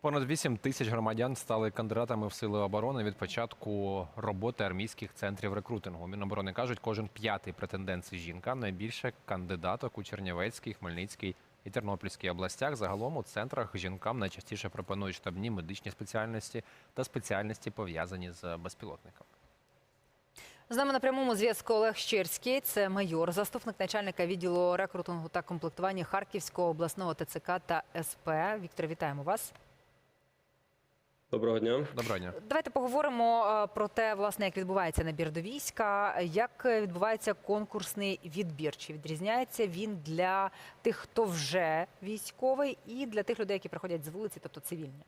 Понад 8 тисяч громадян стали кандидатами в сили оборони від початку роботи армійських центрів рекрутингу. Міноборони кажуть, кожен п'ятий претендент жінка. Найбільше кандидаток у Чернівецькій, Хмельницькій і Тернопільській областях. Загалом у центрах жінкам найчастіше пропонують штабні медичні спеціальності та спеціальності пов'язані з безпілотниками. З нами на прямому зв'язку Олег Щерський, це майор, заступник начальника відділу рекрутингу та комплектування Харківського обласного ТЦК та СП. Віктор, вітаємо вас. Доброго дня. Доброго дня. Давайте поговоримо е, про те, власне, як відбувається набір до війська, як відбувається конкурсний відбір. Чи відрізняється він для тих, хто вже військовий, і для тих людей, які приходять з вулиці, тобто цивільні?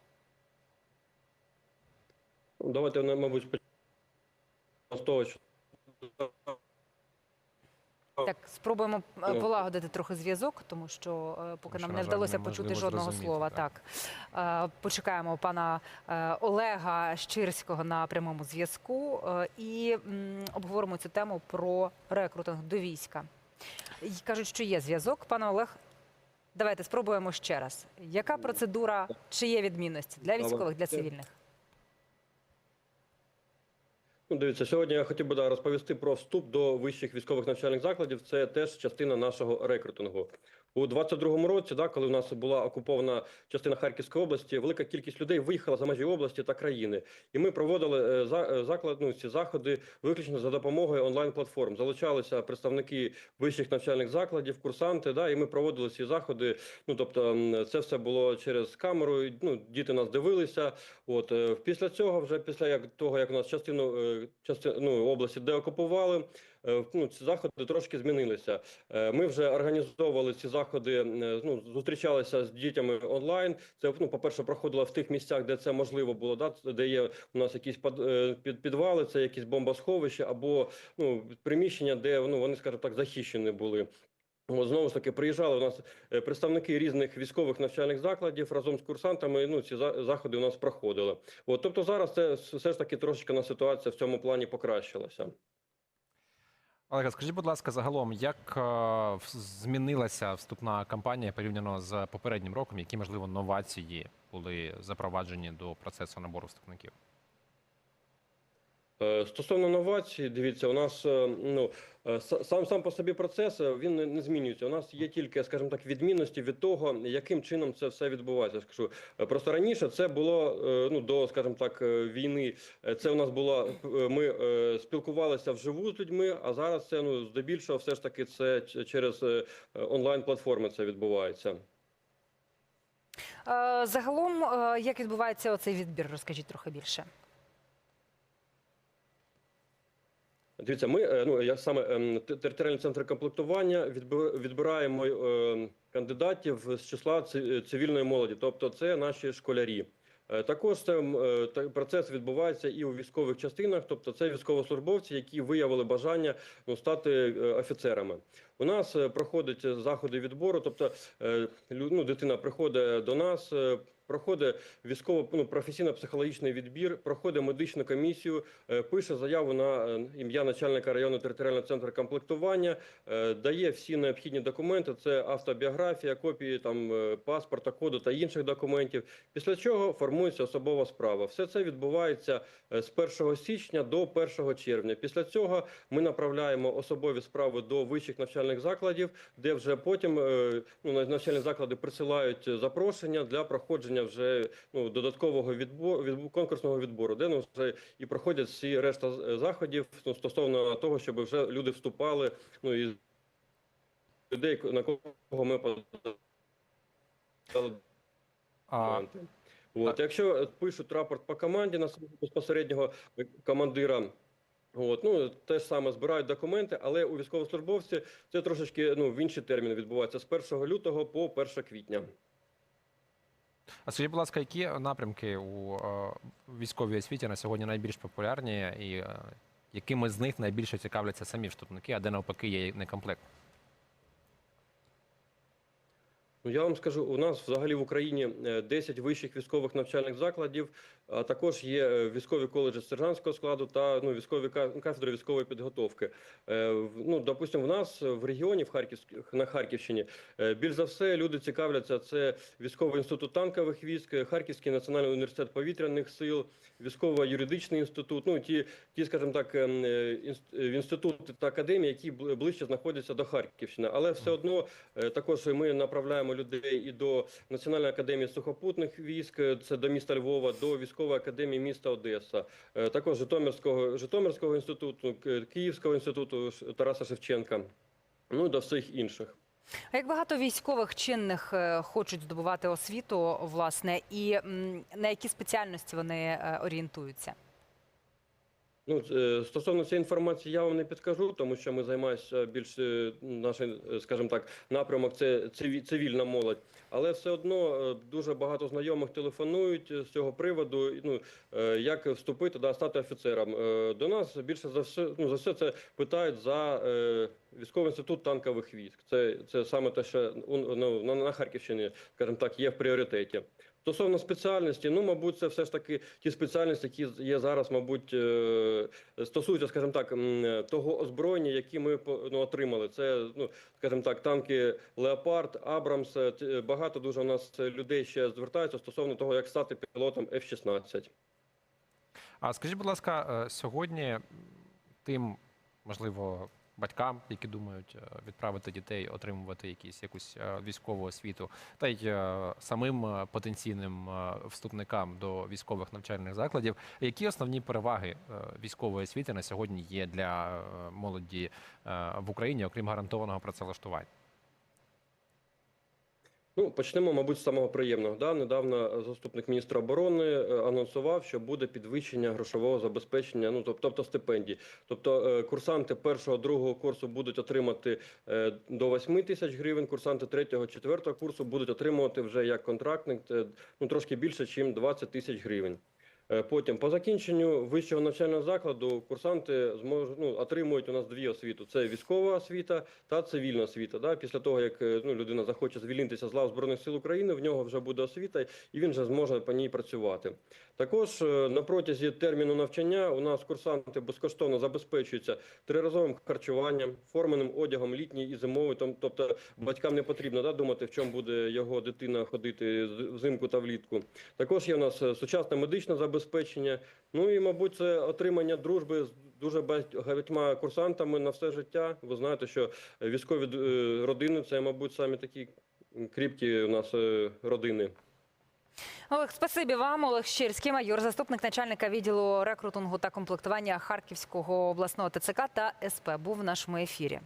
Ну, Давайте, мабуть, почнемо з того, що Так, спробуємо е, Ну. полагодити трохи зв'язок, тому що е, поки Тому нам не вдалося почути жодного зрозуміти, слова. так. Так Е, почекаємо пана е, Олега Щирського на прямому зв'язку е, і обговоримо цю тему про рекрутинг до війська. Кажуть, що є зв'язок. Пане Олег, давайте спробуємо ще раз. Яка процедура, чи є відмінності для військових, для цивільних? Дивіться, сьогодні я хотів би розповісти про вступ до вищих військових навчальних закладів. Це теж частина нашого рекрутингу. У 22-му році, да, коли в нас була окупована частина Харківської області, велика кількість людей виїхала за межі області та країни. І ми проводили е, е, ну, ці заходи виключно за допомогою онлайн-платформ. Залучалися представники вищих навчальних закладів, курсанти. Да, і ми проводили ці заходи. Ну тобто, це все було через камеру. Ну, діти нас дивилися. От е, після цього, вже після як того, як у нас частину частину ну, області деокупували. Е, Ну, ці заходи трошки змінилися. Е, Ми вже організовували ці заходи. е, Ну зустрічалися з дітями онлайн. Це ну, по перше, проходило в тих місцях, де це можливо було. Да, де є у нас якісь під, підвали, це якісь бомбосховища або ну приміщення, де ну вони, скажімо так, захищені були. Знову ж таки, приїжджали у нас представники різних військових навчальних закладів разом з курсантами. Ну ці заходи у нас проходили. От тобто зараз це все ж таки трошки на ситуація в цьому плані покращилася. Олега, скажіть, будь ласка, загалом, як е, змінилася вступна кампанія порівняно з попереднім роком? Які можливо новації були запроваджені до процесу набору вступників? Е, Стосовно новацій, дивіться, у нас е, ну е, сам сам по собі процес він не, змінюється. У нас є тільки, скажімо так, відмінності від того, яким чином це все відбувається. Скажу просто раніше це було ну до, скажімо так, війни. Це у нас було ми спілкувалися вживу з людьми, а зараз це ну здебільшого, все ж таки, це через онлайн платформи це відбувається. Загалом, як відбувається оцей відбір? Розкажіть трохи більше. Дивіться, ми е, ну я саме ем, територіальний центр комплектування відбир- відбираємо е, кандидатів з числа цивільної молоді, тобто це наші школярі. Е, Також це процес відбувається і у військових частинах, тобто це військовослужбовці, які виявили бажання ну, стати офіцерами. У нас е, проходять заходи відбору, тобто е, ну, дитина приходить до нас. е, Проходить військово ну, професійно-психологічний відбір, проходить медичну комісію, е, пише заяву на е, ім'я начальника районного територіального центру комплектування, е, дає всі необхідні документи. Це автобіографія, копії там е, паспорта, коду та інших документів. Після чого формується особова справа. Все це відбувається е, з 1 січня до 1 червня. Після цього ми направляємо особові справи до вищих навчальних закладів, де вже потім е, ну, навчальні заклади присилають запрошення для проходження вже ну, додаткового відбору, відбу- конкурсного відбору, де ну, вже і проходять всі решта е, заходів ну, стосовно того, щоб вже люди вступали. Ну і людей, на кого ми подали А. От, якщо пишуть рапорт по команді на безпосереднього командира. От, ну те ж саме збирають документи, але у військовослужбовці це трошечки ну в інші терміни відбувається з 1 лютого по 1 квітня. а скажіть, будь ласка, які напрямки у е, військовій освіті на сьогодні найбільш популярні, і е, якими з них найбільше цікавляться самі вступники, а де навпаки є некомплект? Ну, я вам скажу, у нас взагалі в Україні е, 10 вищих військових навчальних закладів, а також є е, військові коледжі сержантського складу та ну, військові кафедри військової підготовки. Е, Ну, допустимо, в нас в регіоні, в Харківськ- на Харківщині, е, більш за все люди цікавляться. Це військовий інститут танкових військ, е, Харківський національний університет повітряних сил, військово-юридичний інститут. Ну ті, ті, скажімо так, ем, е, інст- е, інститути та академії, які ближче знаходяться до Харківщини, але все одно Е, Також ми направляємо людей і до Національної академії сухопутних військ, це до міста Львова, до військової академії міста Одеса, е, також Житомирського Житомирського інституту, Київського інституту Тараса Шевченка. Ну і до всіх інших. А як багато військових чинних е, хочуть здобувати освіту, власне, і на які спеціальності вони е, орієнтуються? Ну, е, стосовно цієї інформації я вам не підкажу, тому що ми займаємося більш е, наш, е, скажімо так, напрямок це цивільна молодь. Але все одно дуже багато знайомих телефонують з цього приводу. Ну як вступити да, стати офіцером. До нас більше за все, ну за все це питають за військовий інститут танкових військ. Це, це саме те, що ну, на Харківщині, скажімо так, є в пріоритеті. Стосовно спеціальності, ну мабуть, це все ж таки ті спеціальності, які є зараз, мабуть, е, стосуються, скажімо так, того озброєння, які ми ну, отримали. Це, ну скажімо так, танки Леопард, Абрамс. е, Багато дуже у нас людей ще звертаються стосовно того, як стати пілотом F-16. А скажіть, будь ласка, е, сьогодні тим, можливо, батькам, які думають е, відправити дітей отримувати якісь якусь е, військову освіту, та й е, самим потенційним вступникам до військових навчальних закладів, які основні переваги військової освіти на сьогодні є для молоді в Україні, окрім гарантованого працевлаштування? Ну, почнемо, мабуть, з самого приємного. Да? Недавно заступник міністра оборони е, анонсував, що буде підвищення грошового забезпечення, ну тоб- тобто стипендій. Тобто е, курсанти першого, другого курсу будуть отримати е, до 8 тисяч гривень, курсанти третього, четвертого курсу будуть отримувати вже як контрактник е, ну, трошки більше, ніж 20 тисяч гривень. Е, Потім, по закінченню вищого навчального закладу, курсанти зможуть ну, отримують у нас дві освіту: це військова освіта та цивільна освіта. Да? Після того, як е, ну, людина захоче звільнитися з лав Збройних сил України, в нього вже буде освіта, і він вже зможе по ній працювати. Також е, на протязі терміну навчання у нас курсанти безкоштовно забезпечуються триразовим харчуванням, форменим одягом літній і зимовий. Тобто батькам не потрібно да, думати, в чому буде його дитина ходити взимку та влітку. Також є у нас е, сучасне медичне забезпечення. Ну і, мабуть, це отримання дружби з дуже багатьма курсантами на все життя. Ви знаєте, що військові е, родини це, мабуть, самі такі кріпкі у нас е, родини. Олег, спасибі вам. Олег Щирський, майор, заступник начальника відділу рекрутингу та комплектування Харківського обласного ТЦК та СП, був в нашому ефірі.